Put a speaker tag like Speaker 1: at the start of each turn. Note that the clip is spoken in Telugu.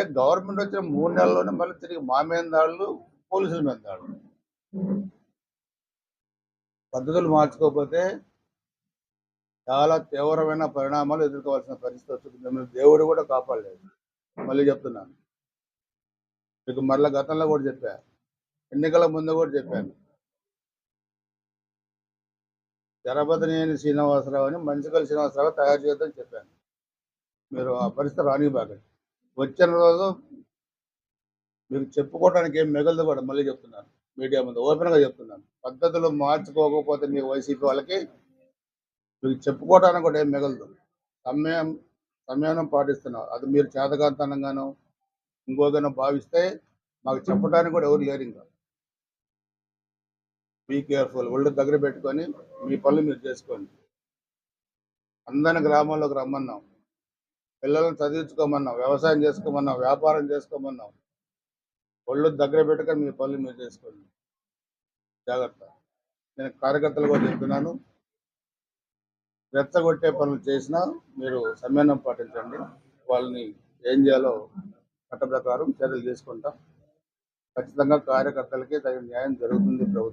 Speaker 1: గవర్నమెంట్ వచ్చిన మూడు నెలల్లోనే మళ్ళీ తిరిగి మా మేందాళ్ళు దాడులు పోలీసుల మీద దాడులు. పద్ధతులు మార్చుకోకపోతే చాలా తీవ్రమైన పరిణామాలు ఎదుర్కోవాల్సిన పరిస్థితి వస్తుంది. మిమ్మల్ని దేవుడు కూడా కాపాడలేదు. మళ్ళీ చెప్తున్నాను. మీకు మరల గతంలో కూడా చెప్పా. ఎన్నికల ముందు కూడా చెప్పాను. జనపదనేని శ్రీనివాసరావు అని మంచికల్ శ్రీనివాసరావు తయారు చేద్దని చెప్పాను. మీరు ఆ పరిస్థితి రానివ్వకండి. వచ్చిన రోజు మీకు చెప్పుకోవడానికి ఏం మిగలదు కూడా మళ్ళీ చెప్తున్నాను మీడియా ముందు ఓపెన్గా చెప్తున్నాను. పద్ధతులు మార్చుకోకపోతే మీ వైసీపీ వాళ్ళకి మీకు చెప్పుకోవడానికి కూడా ఏం మిగలదు. సమయం సమయానం పాటిస్తున్నావు అది మీరు చేతకాంతనంగానో ఇంకోగానో భావిస్తే మాకు చెప్పడానికి కూడా ఎవరు లేరు ఇంకా. బీ కేర్ఫుల్ ఒళ్ళు దగ్గర పెట్టుకొని మీ పనులు మీరు చేసుకోండి. అందరిని గ్రామాల్లోకి రమ్మన్నాం. పిల్లల్ని చదివించుకోమన్నాం వ్యవసాయం చేసుకోమన్నాం వ్యాపారం చేసుకోమన్నాం ఒళ్ళు దగ్గర పెట్టుకొని మీ పనులు మీరు చేసుకోండి. జాగ్రత్త. నేను కార్యకర్తలు కూడా చెప్తున్నాను. రెచ్చగొట్టే పనులు చేసినా మీరు సమ్మేళనం పాటించండి. వాళ్ళని ఏం చేయాలో చట్ట ప్రకారం చర్యలు తీసుకుంటాం. ఖచ్చితంగా కార్యకర్తలకి తగిన న్యాయం జరుగుతుంది ప్రభుత్వం.